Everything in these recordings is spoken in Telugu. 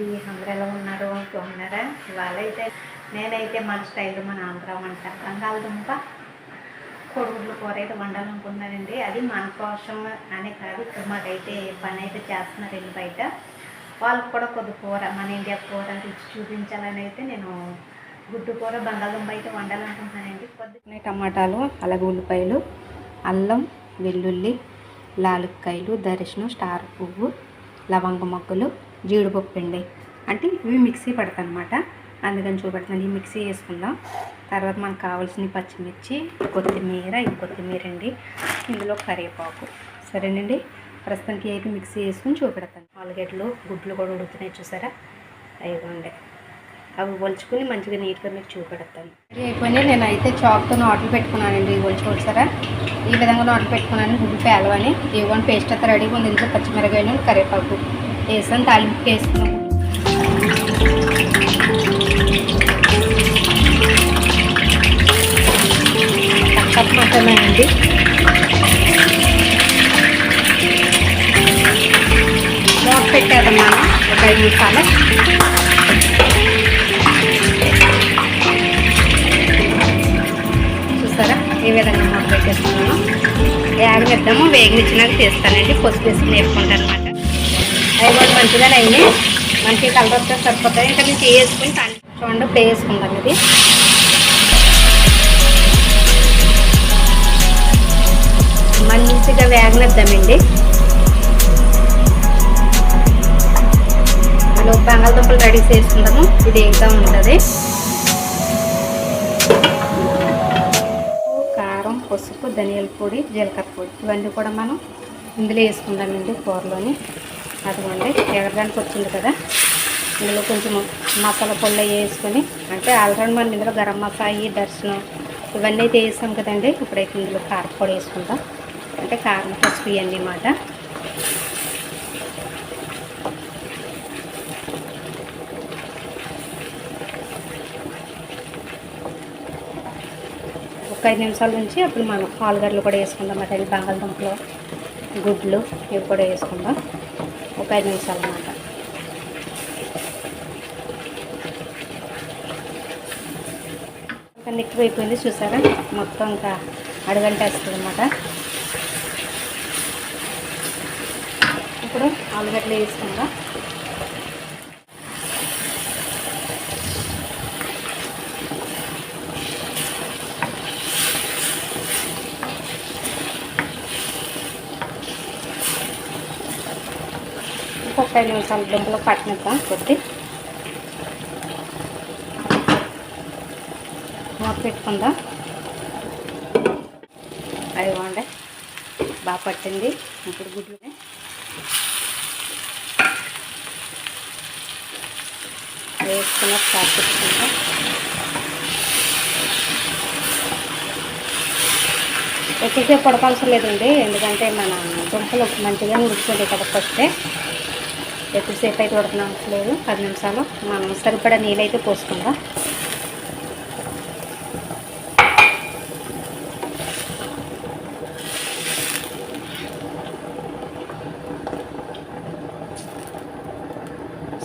ఇంటికి అందరూ ఎలా ఉన్నారు? ఇవాళ అయితే నేనైతే మన స్టైల్ మన ఆంధ్ర వంట బంగాళదుంప కొడుగుడ్లు కూర అయితే వండాలనుకుంటున్నారండి అది మన కోసం అనే కాదు ఇక్కడ మాకైతే పని అయితే చేస్తున్నారండి బయట. వాళ్ళకు కూడా కొద్ది కూర మన ఇండియా కూర రుచి చూపించాలని అయితే నేను గుడ్డు కూర బంగాళదుంప అయితే వండాలనుకుంటున్నానండి. కొద్ది టమాటాలు అలాగే ఉల్లిపాయలు అల్లం వెల్లుల్లి లాలుక్కాయలు దర్శనం స్టార్ పువ్వు లవంగ మొక్కలు జీడిపప్పు అండి అంటే ఇవి మిక్సీ పడతాను అనమాట అందుకని చూపెడతాను ఈ మిక్సీ వేసుకుందాం. తర్వాత మనకు కావాల్సిన పచ్చిమిర్చి కొత్తిమీర ఈ కొత్తిమీర అండి. ఇందులో కరివేపాకు. సరేనండి? ప్రస్తుతానికి అయితే మిక్సీ వేసుకుని చూపెడతాను. ఆలుగడ్డలు గుడ్లు కూడా ఉడుకుతున్నాయి చూసారా? అయిపోండి అవి ఒలుచుకుని మంచిగా నీట్గా మీకు చూపెడతాను. అయిపోయినాయి. నేను అయితే చాక్తో నాట్లు పెట్టుకున్నానండి. ఇవి ఒలిచి చూసారా? ఈ విధంగా నాట్లు పెట్టుకున్నాను. గుడ్డు పేలవని. ఇవ్వని పేస్ట్ అయితే రెడీగా ఉంది. ఇంట్లో పచ్చిమిరకాయలు కరివేపాకు. వేసాను తాలింపు వేసుకున్నాం. కప్ మసాలా అండి మూత పెట్టేదమ్మా ఒక ఐదు నిమిషాలు. చూసారా? ఈ విధంగా మూత పెట్టేస్తున్నాను వేగనిద్దాము వేగనిచ్చినాక తీస్తానండి. పసుపు వేసుకుని వేసుకుంటాను అనమాట అవి కూడా మంచిగానే అయింది. మంచిగా కలర్ వస్తే సరిపోతాయి. ఇంకా మీకు వేసుకుని చూడండి ప్లే వేసుకుంటాం ఇది. మంచిగా వేగనిద్దామండి. మనం బంగాళదుంపలు రెడీ చేసుకుందాము. ఇది ఇంకా ఉంటుంది. కారం పసుపు ధనియాల పొడి జీలకర్ర పొడి. ఇవన్నీ కూడా మనం ఇందులో వేసుకుందామండి కూరలోని. అదిగోండి ఎగరడానికి వచ్చింది కదా. ఇందులో కొంచెం మసాలా పొడి వేసుకొని అంటే ఆల్రెడీ మనం ఇందులో గరం మసాయి దర్శనం ఇవన్నీ అయితే వేసాం కదండి. ఇప్పుడైతే ఇందులో కారపొడి వేసుకుందాం. అంటే కారం పసుపు ఇవన్నీ అన్నమాట. ఒక ఐదు నిమిషాల నుంచి అప్పుడు మనం ఆలుగడ్డలు కూడా వేసుకుందాం అదే బంగాళదుంపలు గుడ్లు ఇవి కూడా వేసుకుందాం. ఒక ఐదు నిమిషాలు అన్నమాట ఇంకా ఎక్కువైపోయింది చూసారా? మొత్తం ఇంకా అడగంటేస్తుంది అనమాట ఇప్పుడు ఆలుగడ్డలు వేసుకుందాం. ఒక ఐదు నిమిషాలు దుంపలు పట్టనిద్దాం కొద్ది. మూత పెట్టుకుందాం. అవి బాగుండే బాగా పట్టింది ఇప్పుడు గుడ్లు వేసుకున్న స్టార్ట్ పెట్టుకుందాం. ఎక్కువసేపు పడకాల్సిన లేదండి ఎందుకంటే మన దుంపలు మంచిగా ఉడికిపోయి కదా ఫస్టే. ఎక్కువసేపు అయితే ఉడకడం లేదు పది నిమిషాలు. మనం సరిపడా నీళ్ళైతే పోసుకుందాం.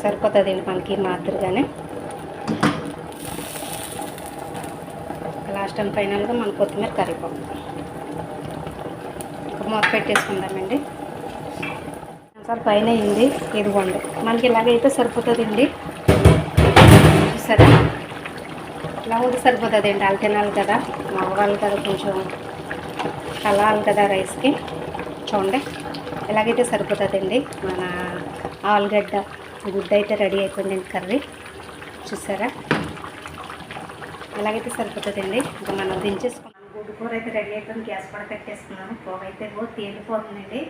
సరిపోతుందండి మనకి మాదిరిగానే. లాస్ట్ అండ్ ఫైనల్గా మన కొత్తిమీర కరివేపాకు. ఒక మూత పెట్టేసుకుందామండి. సార్ పైన అయింది ఇదిగోండి. మనకి ఇలాగైతే సరిపోతుందండి. సరే ఇలా ఉంటే సరిపోతుంది అండి వాళ్ళు తినాలి కదా మగవాళ్ళు కదా కొంచెం కలవాలి కదా రైస్కి. చూడండి. ఇలాగైతే సరిపోతుందండి? మన ఆలుగడ్డ గుడ్డ అయితే రెడీ అయిపోయింది కర్రీ. చూసారా? ఎలాగైతే సరిపోతుందండి? ఇంకా మనం దించేసుకుంటాం గుడ్డు కూర అయితే రెడీ అయిపోయింది. గ్యాస్ కూడా పెట్టేసుకున్నాను పోగ అయితే ఓ తేలిపోతుందండి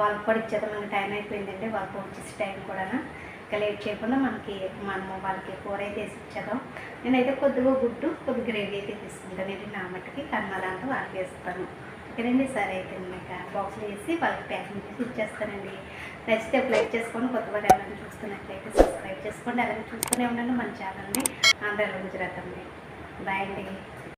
వాళ్ళకి కూడా ఇచ్చేద్దాం మనకి టైం అయిపోయిందండి. వాళ్ళకి వచ్చేసి టైం కూడా ఇంకా లేట్ చేయకుండా మనకి మనము వాళ్ళకి కూర అయితే వేసి ఇచ్చేద్దాం. నేనైతే కొద్దిగా గుడ్డు కొద్ది గ్రేవీ అయితే తీసుకుంటానండి నా మట్టుకి. కన్నదాంతో వాళ్ళకి వేస్తాను. ఓకేనండి? సరే అయితే ఇంకా బాక్స్లో వేసి వాళ్ళకి ప్యాకింగ్ చేసి ఇచ్చేస్తానండి. నచ్చితే లైక్ చేసుకోండి కొత్త వారు ఎవరైనా చూస్తున్నట్లయితే సబ్స్క్రైబ్ చేసుకోండి. అలాగే చూస్తూనే ఉండండి మన ఛానల్ని ఆంధ్రలో గుజరాత్ అండి బాయ్ అండి.